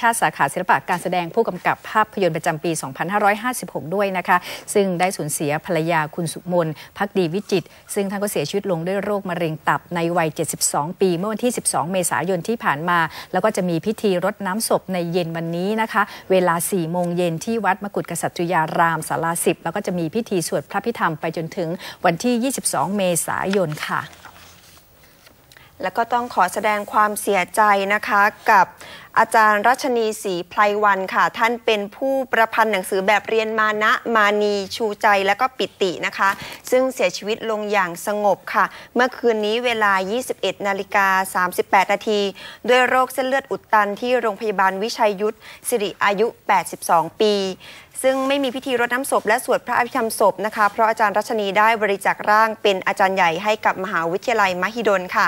ชาติสาขาศิลปะการแสดงผู้กำกับภาพยนตร์ประจำปี 2556 ด้วยนะคะ ซึ่งได้สูญเสียภรรยาคุณสุมนพักดีวิจิต ซึ่งท่านก็เสียชีวิตลงด้วยโรคมะเร็งตับในวัย 72 ปี เมื่อวันที่ 12 เมษายนที่ผ่านมา แล้วก็จะมีพิธีรดน้ำศพในเย็นวันนี้นะคะ เวลา 4 โมงเย็นที่วัดมกุฎกษัตริยารามศาลาสิบแล้วก็จะมีพิธีสวดพระพิธรรมไปจนถึงวันที่ 22 เมษายนค่ะแล้วก็ต้องขอแสดงความเสียใจนะคะกับอาจารย์รัชนีศรีไพรวันค่ะ ท่านเป็นผู้ประพันธ์หนังสือแบบเรียนมานะมานีชูใจและก็ปิตินะคะ ซึ่งเสียชีวิตลงอย่างสงบค่ะ เมื่อคืนนี้เวลา 21 นาฬิกา 38 นาทีด้วยโรคเส้นเลือดอุดตันที่โรงพยาบาลวิชัยยุทธสิริอายุ 82 ปี ซึ่งไม่มีพิธีรดน้ำศพและสวดพระอภิธรรมศพนะคะ เพราะอาจารย์รัชนีได้บริจาคร่างเป็นอาจารย์ใหญ่ให้กับมหาวิทยาลัยมหิดลค่ะ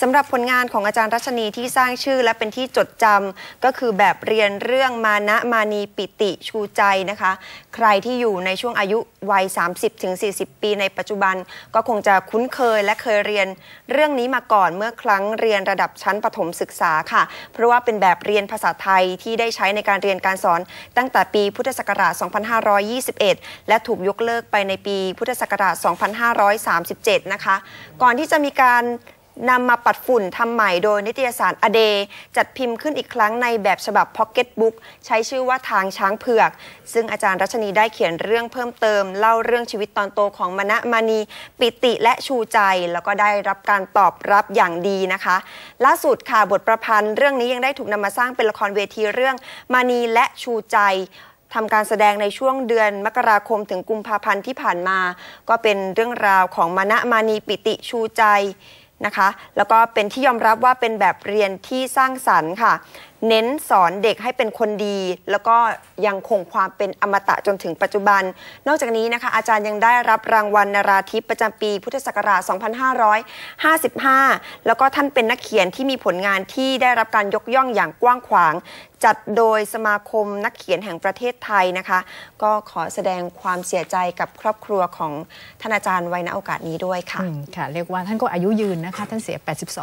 สำหรับผลงานของอาจารย์รัชนีที่สร้างชื่อและเป็นที่จดจำก็คือแบบเรียนเรื่องมานะมานีปิติชูใจนะคะ ใครที่อยู่ในช่วงอายุวัย 30-40 ปีในปัจจุบัน ก็คงจะคุ้นเคยและเคยเรียนเรื่องนี้มาก่อนเมื่อครั้งเรียนระดับชั้นประถมศึกษาค่ะ เพราะว่าเป็นแบบเรียนภาษาไทยที่ได้ใช้ในการเรียนการสอนตั้งแต่ปีพุทธศักราช 2521 และถูกยกเลิกไปในปีพุทธศักราช 2537 นะคะ ก่อนที่จะมีการ นำมาปัดฝุ่นทำใหม่โดยนิตยสารอเด จัดพิมพ์ขึ้นอีกครั้งในแบบฉบับพ็อกเก็ตบุ๊กใช้ชื่อว่าทางช้างเผือก ซึ่งอาจารย์รัชนีได้เขียนเรื่องเพิ่มเติม เล่าเรื่องชีวิตตอนโตของมณะมานีปิติและชูใจ แล้วก็ได้รับการตอบรับอย่างดีนะคะ ล่าสุดค่ะบทประพันธ์เรื่องนี้ยังได้ถูกนำมาสร้างเป็นละครเวทีเรื่องมานีและชูใจทำการแสดงในช่วงเดือนมกราคมถึงกุมภาพันธ์ที่ผ่านมา ก็เป็นเรื่องราวของมณะมานีปิติชูใจ นะคะ แล้วก็เป็นที่ยอมรับว่าเป็นแบบเรียนที่สร้างสรรค์ค่ะ เน้นสอนเด็กให้เป็นคนดี แล้วก็ยังคงความเป็นอมตะจนถึงปัจจุบัน นอกจากนี้นะคะอาจารย์ยังได้รับรางวัลนาราธิปประจำปีพุทธศักราช 2555 แล้วก็ท่านเป็นนักเขียนที่มีผลงานที่ได้รับการยกย่องอย่างกว้างขวาง จัดโดยสมาคมนักเขียนแห่งประเทศไทยนะคะ ก็ขอแสดงความเสียใจกับครอบครัวของท่านอาจารย์ไว้ณโอกาสนี้ด้วยค่ะค่ะ เรียกว่าท่านก็อายุยืนนะคะ ท่านเสีย 82